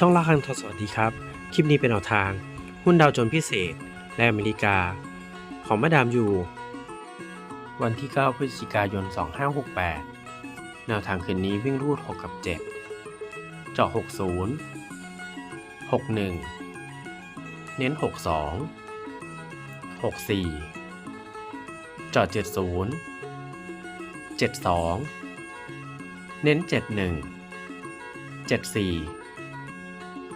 ช่องล่าคังทอสวัสดีครับ คลิปนี้เป็นแนวทาง หุ้นดาวโจนส์พิเศษ และอเมริกา ของมาดามอยู่วันที่ 9 พฤศจิกายน 2568 แนวทางคืนนี้วิ่งรูด 6 กับ 7 เจาะ 60 61 เน้น 62 64 เจาะ 70 72 เน้น 71 74